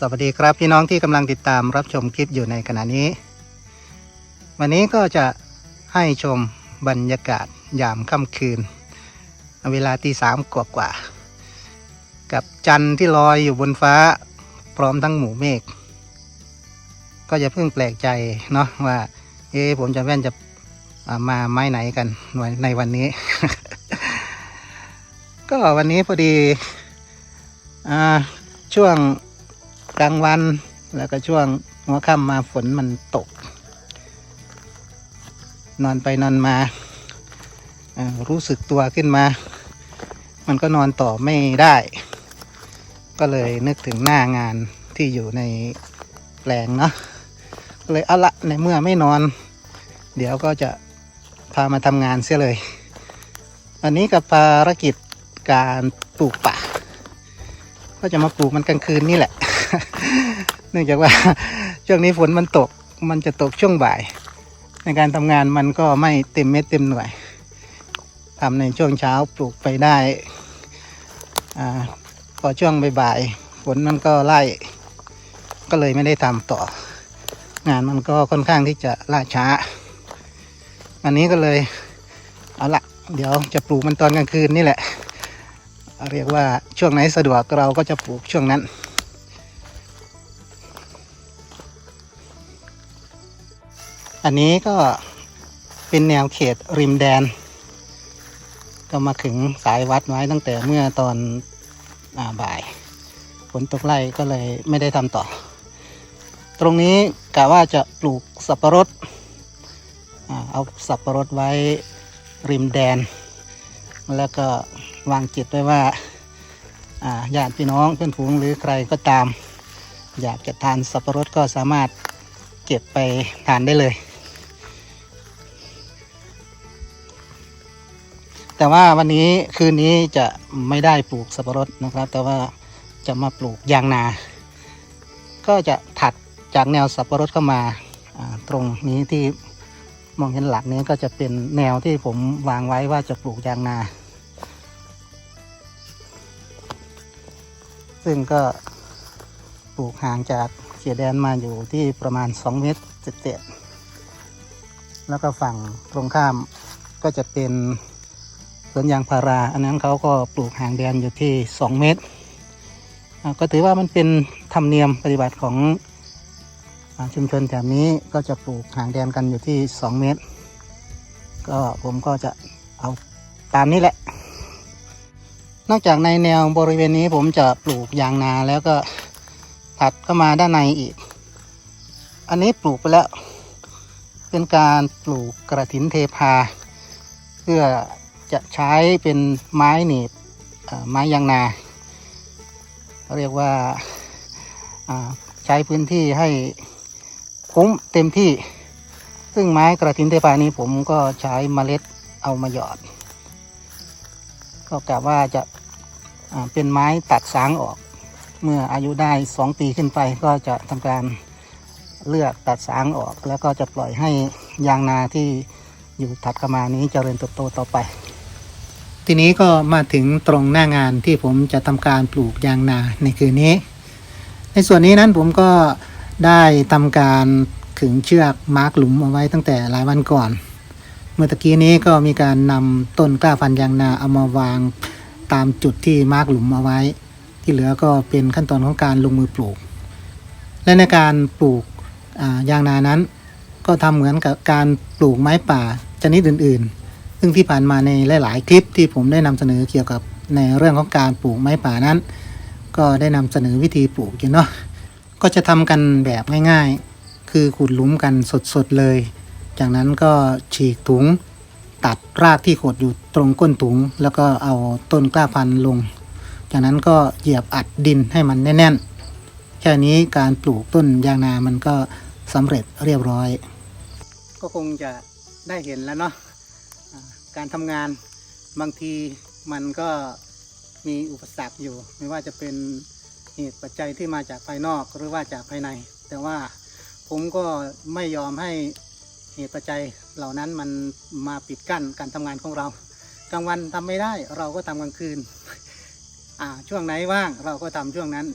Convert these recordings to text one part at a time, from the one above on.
สวัสดีครับพี่น้องที่กำลังติดตามรับชมคลิปอยู่ในขณะนี้ วันนี้ก็จะให้ชมบรรยากาศยามค่ำคืน เวลาตีสามกว่ากว่า กับจันทร์ที่ลอยอยู่บนฟ้าพร้อมทั้งหมู่เมฆก็จะเพิ่งแปลกใจเนาะว่า เอ๊ผมจะแว่นจะมาไม้ไหนกันในวันนี้ ก็วันนี้พอดีอช่วง กลางวัน แล้วก็ช่วงหัวค่ำมาฝนมันตก นอนไปนอนมารู้สึกตัวขึ้นมา มันก็นอนต่อไม่ได้ ก็เลยนึกถึงหน้างานที่อยู่ในแปลงเนาะก็เลยเอาละในเมื่อไม่นอน เดี๋ยวก็จะพามาทำงานเสียเลยอันนี้กับภารกิจการปลูกป่า ก็จะมาปลูกมันกลางคืนนี่แหละ เนื่องจากว่าช่วงนี้ฝนมันตกมันจะตกช่วงบ่าย ในการทำงานมันก็ไม่เต็มเม็ดเต็มหน่วยทำในช่วงเช้าปลูกไปได้พอช่วงบ่ายฝนมันก็ไล่ ก็เลยไม่ได้ทำต่อ งานมันก็ค่อนข้างที่จะล่าช้า อันนี้ก็เลยเอาละเดี๋ยวจะปลูกมันตอนกลางคืนนี่แหละ เรียกว่าช่วงไหนสะดวกเราก็จะปลูกช่วงนั้น อันนี้ก็เป็นแนวเขตริมแดน ก็มาขึงสายวัดไว้ตั้งแต่เมื่อตอนอบ่ายฝนตกไล่ก็เลยไม่ได้ทำต่อ ตรงนี้กะว่าจะปลูกสับปะรดเอาสับปะรดไว้ริมแดน แล้วก็วางจิตไว้ว่าอ่าญาติพี่น้องเพื่อนฝูงหรือใครก็ตาม อยากจะทานสับปะรดก็สามารถเก็บไปทานได้เลย แต่ว่าวันนี้คืนนี้จะไม่ได้ปลูกสับปะรดนะครับ แต่ว่าจะมาปลูกยางนา ก็จะถัดจากแนวสับปะรดเข้ามาตรงนี้ที่มองเห็นหลักนี้ก็จะเป็นแนวที่ผมวางไว้ว่าจะปลูกยางนา ซึ่งก็ปลูกห่างจากเขตแดนมาอยู่ที่ประมาณ 2 เมตรเศษแล้วก็ฝั่งตรงข้ามก็จะเป็น สวนยางพารา อันนั้นเขาก็ปลูกห่างแดนอยู่ที่ 2 เมตร ก็ถือว่ามันเป็นธรรมเนียมปฏิบัติของอชุมชนแถบนี้ก็จะปลูกห่างแดนกันอยู่ที่ 2 เมตร ก็ผมก็จะเอาตามนี้แหละ นอกจากในแนวบริเวณนี้ผมจะปลูกยางนาแล้วก็ถัดเข้ามาด้านในอีก อันนี้ปลูกไปแล้ว เป็นการปลูกกระถินเทพา เพื่อ จะใช้เป็นไม้หนีบไม้ยางนาเรียกว่าใช้พื้นที่ให้คุ้มเต็มที่ ซึ่งไม้กระถินเทพานี้ผมก็ใช้เมล็ดเอามาหยอด ก็กะว่าจะาเป็นไม้ตัดสางออก เมื่ออายุได้ 2 ปีขึ้นไปก็จะทำการเลือกตัดสางออก แล้วก็จะปล่อยให้ยางนาที่อยู่ถัดเข้ามานี้เจริญเติบโตต่อไป ทีนี้ก็มาถึงตรงหน้างานที่ผมจะทำการปลูกยางนาในคืนนี้ ในส่วนนี้นั้นผมก็ได้ทำการขึงเชือกมาร์กหลุมเอาไว้ตั้งแต่หลายวันก่อน เมื่อตะกี้นี้ก็มีการนำต้นกล้าพันยางนาเอามาวางตามจุดที่มาร์กหลุมเอาไว้ ที่เหลือก็เป็นขั้นตอนของการลงมือปลูก และในการปลูกยางนานั้น ก็ทำเหมือนกับการปลูกไม้ป่าชนิดอื่นๆ ซึ่งที่ผ่านมาในหลาย ๆ คลิปที่ผมได้นำเสนอเกี่ยวกับในเรื่องของการปลูกไม้ป่านั้น ก็ได้นำเสนอวิธีปลูกอยู่เนาะก็จะทำกันแบบง่าย ๆ คือขุดหลุมกันสด ๆ เลย จากนั้นก็ฉีกถุง ตัดรากที่ขดอยู่ตรงก้นถุง แล้วก็เอาต้นกล้าพันธุ์ลง จากนั้นก็เหยียบอัดดินให้มันแน่น ๆ แค่นี้การปลูกต้นยางนามันก็สำเร็จเรียบร้อย ก็คงจะได้เห็นแล้วเนาะ การทำงานบางทีมันก็มีอุปสรรคอยู่ ไม่ว่าจะเป็นเหตุปัจจัยที่มาจากภายนอกหรือว่าจากภายใน แต่ว่าผมก็ไม่ยอมให้เหตุปัจจัยเหล่านั้นมันมาปิดกั้นการทำงานของเรา กลางวันทำไม่ได้เราก็ทำกลางคืนอ่าช่วงไหนว่างเราก็ทำช่วงนั้น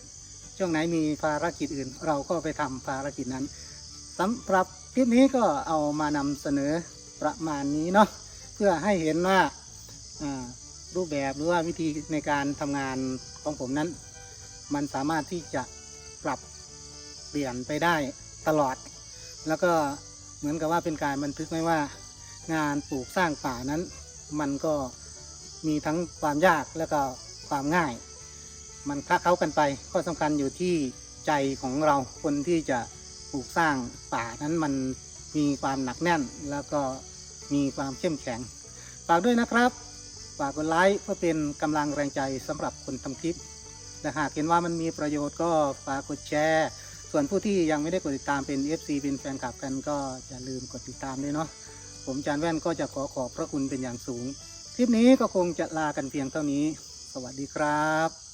ช่วงไหนมีภารกิจอื่น เราก็ไปทำภารกิจนั้นสำหรับคลิปนี้ก็เอามานำเสนอประมาณนี้เนาะ พื่อให้เห็นว่ารูปแบบหรือว่าวิธีในการทำงานของผมนั้น มันสามารถที่จะปรับเปลี่ยนไปได้ตลอด แล้วก็เหมือนกับว่าเป็นการบันทึกไว้ว่า งานปลูกสร้างป่านั้น มันก็มีทั้งความยากและก็ความง่าย มันคละเคล้ากันไปข้อสำคัญอยู่ที่ใจของเราคนที่จะปลูกสร้างป่านั้นมันมีความหนักแน่นแล้วก็ มีความเข้มแข็ง ฝากด้วยนะครับ ฝากกดไลค์เพื่อเป็นกำลังแรงใจสำหรับคนทำคลิปและหากเห็นว่ามันมีประโยชน์ก็ฝากกดแชร์ ส่วนผู้ที่ยังไม่ได้กดติดตามเป็น FC เป็นแฟนคลับกันก็อย่าลืมกดติดตามด้วยเนาะผมจานแว่นก็จะขอขอบพระคุณเป็นอย่างสูง คลิปนี้ก็คงจะลากันเพียงเท่านี้ สวัสดีครับ